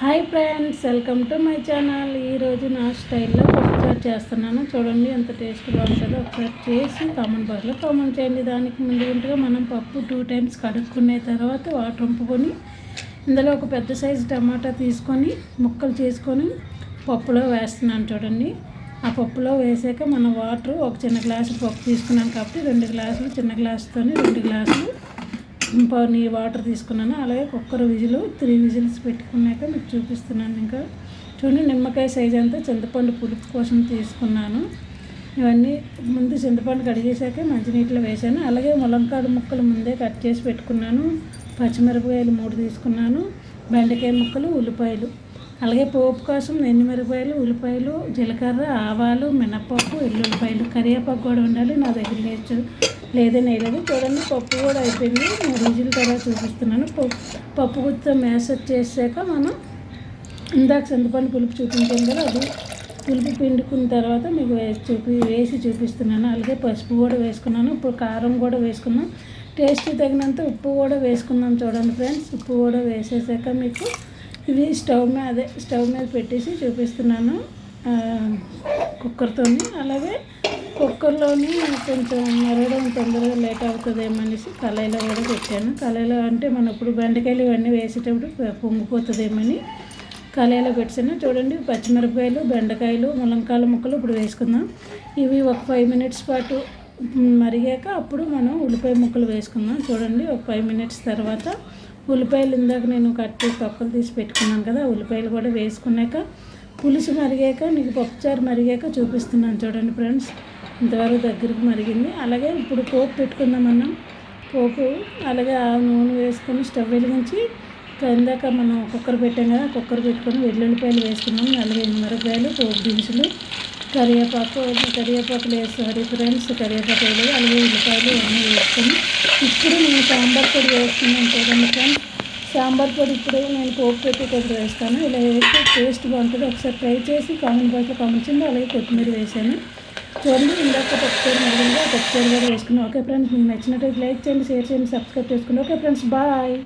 Hi friends welcome to my channel. ఈరోజు నా స్టైల్లో పప్పుచారు చేస్తున్నాను. చూడండి ఎంత టేస్ట్ బాగుంటుందో. ఒకసారి చేసి కామన్ బాక్స్లో కామన్ చేయండి. దానికి ముందు ఉంటుగా మనం పప్పు టూ టైమ్స్ కడుక్కునే తర్వాత వాటర్ ఉంపుకొని ఇందులో ఒక పెద్ద సైజు టమాటా తీసుకొని ముక్కలు చేసుకొని పప్పులో వేస్తున్నాను చూడండి. ఆ పప్పులో వేసాక మన వాటర్ ఒక చిన్న గ్లాసు పప్పు తీసుకున్నాను కాబట్టి రెండు గ్లాసులు చిన్న గ్లాసుతో రెండు గ్లాసులు నీ వాటర్ తీసుకున్నాను. అలాగే కుక్కర్ విజిల్ త్రీ విజిల్స్ పెట్టుకున్నాక మీకు చూపిస్తున్నాను ఇంకా. చూడండి నిమ్మకాయ సైజ్ అంతా చింతపండు పులుపు కోసం తీసుకున్నాను. ఇవన్నీ ముందు చింతపండు కడిగేసాక మంచినీటిలో వేసాను అలాగే ములంకాడు ముక్కలు ముందే కట్ చేసి పెట్టుకున్నాను. పచ్చిమిరపకాయలు మూడు తీసుకున్నాను. బెండకాయ ముక్కలు ఉల్లిపాయలు. అలాగే పోపు కోసం ఎండుమిరపకాయలు ఉల్లిపాయలు జీలకర్ర ఆవాలు మినపప్పు ఎల్లుల్లిపాయలు. కరివేపాకు కూడా ఉండాలి నా దగ్గర లేదు లేదని వేయలేదు చూడండి పప్పు కూడా అయిపోయింది. మూడు రోజుల తర్వాత చూపిస్తున్నాను. పప్పు గుత్తితో మ్యాసెట్ చేసాక మనం ఇందాక చింతపండు పులుపు చూపించాం కదా అది పులుపు పిండుకున్న తర్వాత మీకు వేసి చూపి వేసి చూపిస్తున్నాను. అలాగే పసుపు కూడా వేసుకున్నాను. ఇప్పుడు కారం కూడా వేసుకున్నాం. టేస్ట్ తగినంత ఉప్పు కూడా వేసుకున్నాం చూడండి ఫ్రెండ్స్. ఉప్పు కూడా వేసేసాక మీకు ఇది స్టవ్ మీద అదే స్టవ్ మీద పెట్టేసి చూపిస్తున్నాను కుక్కర్తో అలాగే కుక్కర్లోని కొంచెం మరగడం తొందరగా లేట్ అవుతుందేమనేసి కళాయిలో కూడా పెట్టాను. కళాయిలో అంటే మనం ఇప్పుడు బెండకాయలు ఇవన్నీ వేసేటప్పుడు పొంగిపోతుందేమని కళాయిలో పెట్టాను. చూడండి పచ్చిమిరపకాయలు బెండకాయలు ములంకాయల ముక్కలు ఇప్పుడు వేసుకుందాం. ఇవి ఒక ఫైవ్ మినిట్స్ పాటు మరిగాక అప్పుడు మనం ఉల్లిపాయ ముక్కలు వేసుకుందాం. చూడండి ఒక ఫైవ్ మినిట్స్ తర్వాత ఉల్లిపాయలు ఇందాక నేను కట్ చేసి పక్కలు తీసి పెట్టుకున్నాను కదా ఉల్లిపాయలు కూడా వేసుకున్నాక పులుసు మరిగాక నీకు పప్పుచారు మరిగాక చూపిస్తున్నాను చూడండి ఫ్రెండ్స్. ఇంతవరకు దగ్గరికి మరిగింది. అలాగే ఇప్పుడు పోపు పెట్టుకుందామన్నాం. పోపు అలాగే ఆ నూనె వేసుకొని స్టవ్ వెలిగించి ఇందాక మనం కుక్కర్ పెట్టాం కదా కుక్కర్ పెట్టుకొని వెల్లుల్లిపాయలు వేసుకున్నాం. అలాగే మిరపకాయలు పోపు దినుసులు కరివేపాకు కరివేపాకులు వేస్తారు ఫ్రెండ్స్ కరివేపాకు వేయలేదు. అలాగే ఉల్లిపాయలు అన్నీ వేసుకొని ఇప్పుడు నేను సాంబార్ పొడి వేసుకున్నాను చూడండి ఫ్రెండ్స్. సాంబార్ పొడి ఇప్పుడు నేను పోపు పెట్టి కొద్ది వేస్తాను. ఇలా వేస్తే టేస్ట్ బాగుంటుంది. ఒకసారి ట్రై చేసి కామెంట్ బాక్స్లో కామెంట్ అలాగే కొత్తిమీర వేసాను. చూడండి ఇందాక పప్పుచారు మరిగింది ఆ పప్పుచారు కూడా వేసుకున్నాం. ఓకే ఫ్రెండ్స్ మీకు నచ్చినట్టు లైక్ చేయండి షేర్ చేయండి సబ్స్క్రైబ్ చేసుకోండి. Okay friends bye.